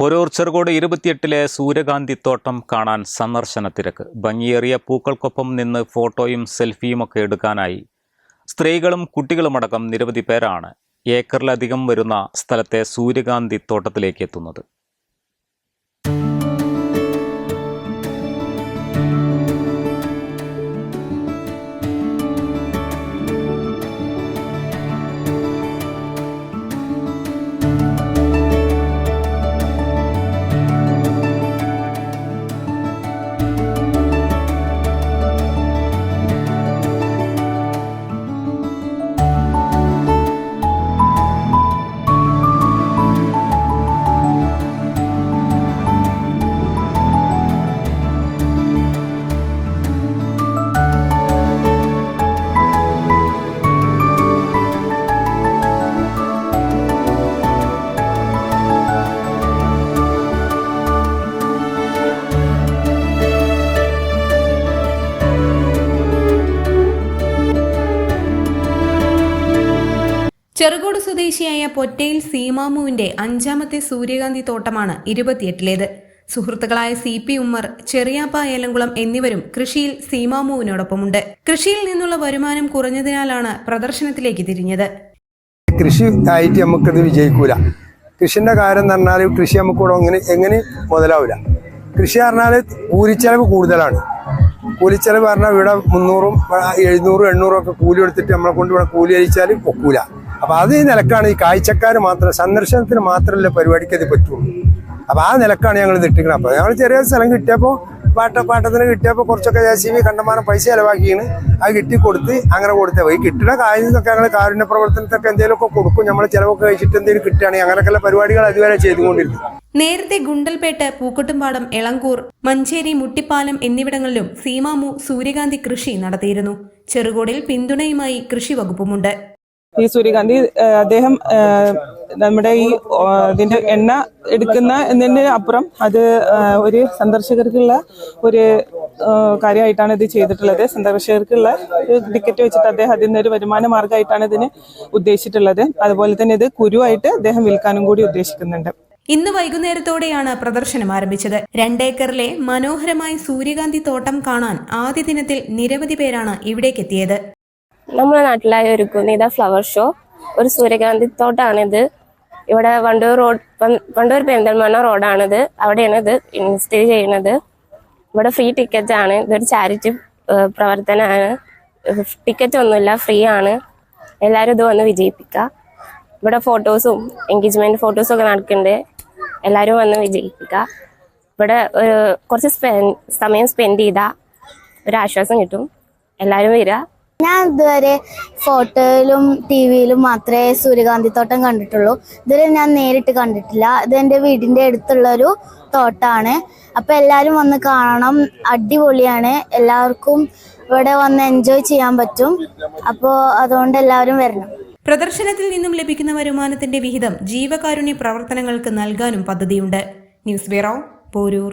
പൊരൂർ ഇരുപത്തിയെട്ടിലെ ഇരുപത്തിയെട്ടിലെ സൂര്യകാന്തിത്തോട്ടം കാണാൻ സന്ദർശന തിരക്ക്. ഭംഗിയേറിയ പൂക്കൾക്കൊപ്പം നിന്ന് ഫോട്ടോയും സെൽഫിയും ഒക്കെ എടുക്കാനായി സ്ത്രീകളും കുട്ടികളുമടക്കം നിരവധി പേരാണ് ഏക്കറിലധികം വരുന്ന സ്ഥലത്തെ സൂര്യകാന്തി തോട്ടത്തിലേക്ക് എത്തുന്നത്. ചെറുകോട് സ്വദേശിയായ പൊറ്റയിൽ സീമാമുവിന്റെ അഞ്ചാമത്തെ സൂര്യകാന്തി തോട്ടമാണ് ഇരുപത്തിയെട്ടിലേത്. സുഹൃത്തുക്കളായ സി പി ഉമ്മർ ചെറിയാപ്പ ഏലംകുളം എന്നിവരും കൃഷിയിൽ സീമാമുവിനോടൊപ്പമുണ്ട്. കൃഷിയിൽ നിന്നുള്ള വരുമാനം കുറഞ്ഞതിനാലാണ് പ്രദർശനത്തിലേക്ക് തിരിഞ്ഞത്. കൃഷി ആയിട്ട് നമുക്കത് വിജയിക്കൂല. കൃഷിന്റെ കാര്യം എന്ന് പറഞ്ഞാൽ കൃഷി നമുക്ക് ഇവിടെ എങ്ങനെ എങ്ങനെ മുതലാവില്ല കൃഷി പറഞ്ഞാൽ കൂലിച്ചെലവ് കൂടുതലാണ്. കൂലിച്ചെലവ് പറഞ്ഞാൽ ഇവിടെ മുന്നൂറും എഴുന്നൂറും എണ്ണൂറും ഒക്കെ കൂലി എടുത്തിട്ട് നമ്മളെ കൊണ്ട് ഇവിടെ കൂലി അഴിച്ചാൽ ഒക്കൂല അപ്പൊ അത് നിലക്കാണ് ഈ കാഴ്ചക്കാർ മാത്രം സന്ദർശനത്തിന് മാത്രമല്ല പരിപാടിക്ക് അത് പറ്റുള്ളൂ. അപ്പൊ ആ നിലക്കാണ് ഞങ്ങൾ നിട്ടിക്കുന്നത് അപ്പൊ ഞങ്ങൾ ചെറിയ സ്ഥലം കിട്ടിയപ്പോൾ പാട്ട പാട്ടത്തിന് കിട്ടിയപ്പോൾ കുറച്ചൊക്കെ ജെ സി ബി കണ്ടമാനം പൈസ ചെലവാക്കിയാണ്. അത് കിട്ടി കൊടുത്ത്. അങ്ങനെ കൊടുത്തത് ഈ കിട്ടുന്ന കാര്യങ്ങളൊക്കെ ഞങ്ങൾ കാരുണ്യ പ്രവർത്തനത്തൊക്കെ എന്തെങ്കിലുമൊക്കെ കൊടുക്കും. നമ്മൾ ചിലവൊക്കെ കഴിച്ചിട്ട് എന്തെങ്കിലും കിട്ടുകയാണെങ്കിൽ അങ്ങനെയൊക്കെയുള്ള പരിപാടികൾ അതുവരെ ചെയ്തുകൊണ്ടിരുന്നു നേരത്തെ ഗുണ്ടൽപേട്ട് പൂക്കോട്ടുംപാടം എളങ്കൂർ മഞ്ചേരി മുട്ടിപ്പാലം എന്നിവിടങ്ങളിലും സീമാമു സൂര്യകാന്തി കൃഷി നടത്തിയിരുന്നു. ചെറുകോടിൽ പിന്തുണയുമായി കൃഷി വകുപ്പുമുണ്ട്. ഈ സൂര്യകാന്തി അദ്ദേഹം നമ്മുടെ ഈ ഇതിന്റെ എണ്ണ എടുക്കുന്ന എന്നതിന് അപ്പുറം അത് ഒരു സന്ദർശകർക്കുള്ള ഒരു കാര്യമായിട്ടാണ് ഇത് ചെയ്തിട്ടുള്ളത്. സന്ദർശകർക്കുള്ള ടിക്കറ്റ് വെച്ചിട്ട് അദ്ദേഹം അതിൽ നിന്നൊരു വരുമാന മാർഗമായിട്ടാണ് ഇതിന് ഉദ്ദേശിച്ചിട്ടുള്ളത്. അതുപോലെ തന്നെ ഇത് കുരുവായിട്ട് അദ്ദേഹം വിൽക്കാനും കൂടി ഉദ്ദേശിക്കുന്നുണ്ട്. ഇന്ന് വൈകുന്നേരത്തോടെയാണ് പ്രദർശനം ആരംഭിച്ചത്. രണ്ടേക്കറിലെ മനോഹരമായ സൂര്യകാന്തി തോട്ടം കാണാൻ ആദ്യ ദിനത്തിൽ നിരവധി പേരാണ് ഇവിടേക്കെത്തിയത്. നമ്മുടെ നാട്ടിലായി ഒരുക്കുന്ന ഇതാ ഫ്ലവർ ഷോ ഒരു സൂര്യകാന്തി തോട്ടാണിത് ഇവിടെ വണ്ടൂർ റോഡ് വണ്ടൂർ പെരിന്തൽമണ്ണ റോഡാണിത്. അവിടെയാണ് ഇത് സ്ഥിതി ചെയ്യുന്നത്. ഇവിടെ ഫ്രീ ടിക്കറ്റ് ആണ്. ഇതൊരു ചാരിറ്റി പ്രവർത്തനമാണ്. ടിക്കറ്റ് ഒന്നുമില്ല ഫ്രീ ആണ്. എല്ലാവരും ഇത് വന്ന് വിജയിപ്പിക്കുക. ഇവിടെ ഫോട്ടോസും എൻഗേജ്മെന്റ് ഫോട്ടോസും ഒക്കെ നടക്കുന്നുണ്ട്. എല്ലാവരും വന്ന് വിജയിപ്പിക്കുക. ഇവിടെ ഒരു കുറച്ച് സ്പെ സമയം സ്പെൻഡ് ചെയ്താൽ ഒരു ആശ്വാസം കിട്ടും. എല്ലാവരും വരിക. ഞാൻ ഇതുവരെ ഫോട്ടോയിലും ടി വിയിലും മാത്രമേ സൂര്യകാന്തി തോട്ടം കണ്ടിട്ടുള്ളൂ. ഇതുവരെ ഞാൻ നേരിട്ട് കണ്ടിട്ടില്ല. ഇത് എന്റെ വീടിന്റെ അടുത്തുള്ളൊരു തോട്ടാണ്. അപ്പം എല്ലാവരും വന്ന് കാണണം. അടിപൊളിയാണ്. എല്ലാവർക്കും ഇവിടെ വന്ന് എൻജോയ് ചെയ്യാൻ പറ്റും. അപ്പോൾ അതുകൊണ്ട് എല്ലാവരും വരണം. പ്രദർശനത്തിൽ നിന്നും ലഭിക്കുന്ന വരുമാനത്തിന്റെ വിഹിതം ജീവകാരുണ്യ പ്രവർത്തനങ്ങൾക്ക് നൽകാനും പദ്ധതിയുണ്ട്. News bureau Poroor.